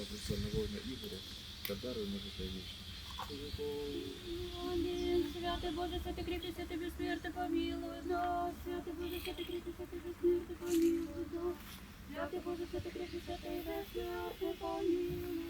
Його душу, Ігоря, та даруй йому життя вічне. Святий Боже, святий кріпкий, святий безсмертний, помилуй нас. Святий Боже, святий кріпкий, святий безсмертний, помилуй нас. Святий Боже, святий кріпкий, святий безсмертний, помилуй нас.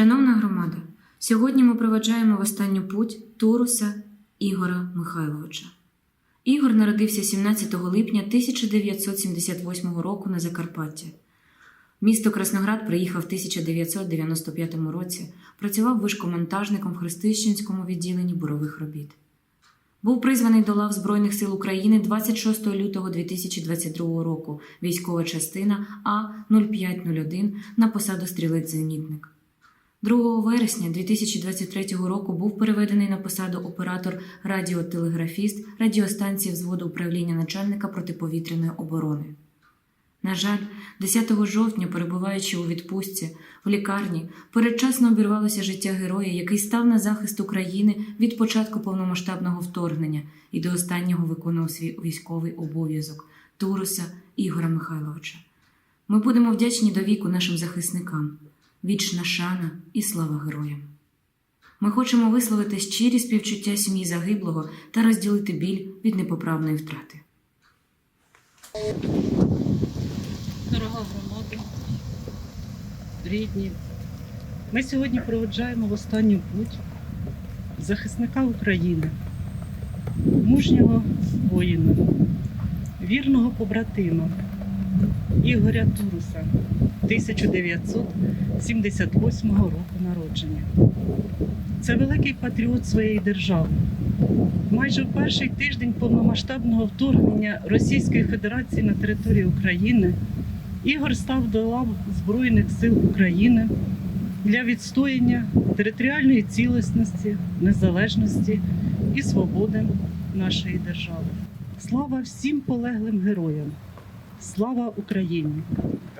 Шановна громада, сьогодні ми проведжаємо в останню путь Туруса Ігора Михайловича. Ігор народився 17 липня 1978 року на Закарпатті. Місто Красноград приїхав в 1995 році, працював вишкомонтажником в Христищенському відділенні бурових робіт. Був призваний до лав Збройних сил України 26 лютого 2022 року, військова частина А-0501 на посаду стрілець-зенітник. 2 вересня 2023 року бубув переведений на посаду оператор радіотелеграфіст радіостанції взводу управління начальника протиповітряної оборони. На жаль, 10 жовтня, перебуваючи у відпустці в лікарні, передчасно обірвалося життя героя, який став на захист України від початку повномасштабного вторгнення і до останнього виконував свій військовий обов'язок Туруса Ігора Михайловича. Ми будемо вдячні до віку нашим захисникам. Вічна шана і слава героям. Ми хочемо висловити щирі співчуття сім'ї загиблого та розділити біль від непоправної втрати. Дорога громада, рідні. Ми сьогодні проведжаємо в останню путь захисника України, мужнього воїна, вірного побратима Ігоря Туруса 1978 року народження. Це великий патріот своєї держави. Майже в перший тиждень повномасштабного вторгнення Російської Федерації на територію України Ігор став до лав Збройних сил України для відстояння територіальної цілісності, незалежності і свободи нашої держави. Слава всім полеглим героям! Слава Україні!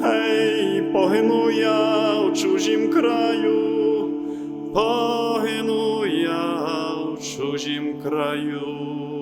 Гей, погину я в чужім краю, погину я в чужім краю.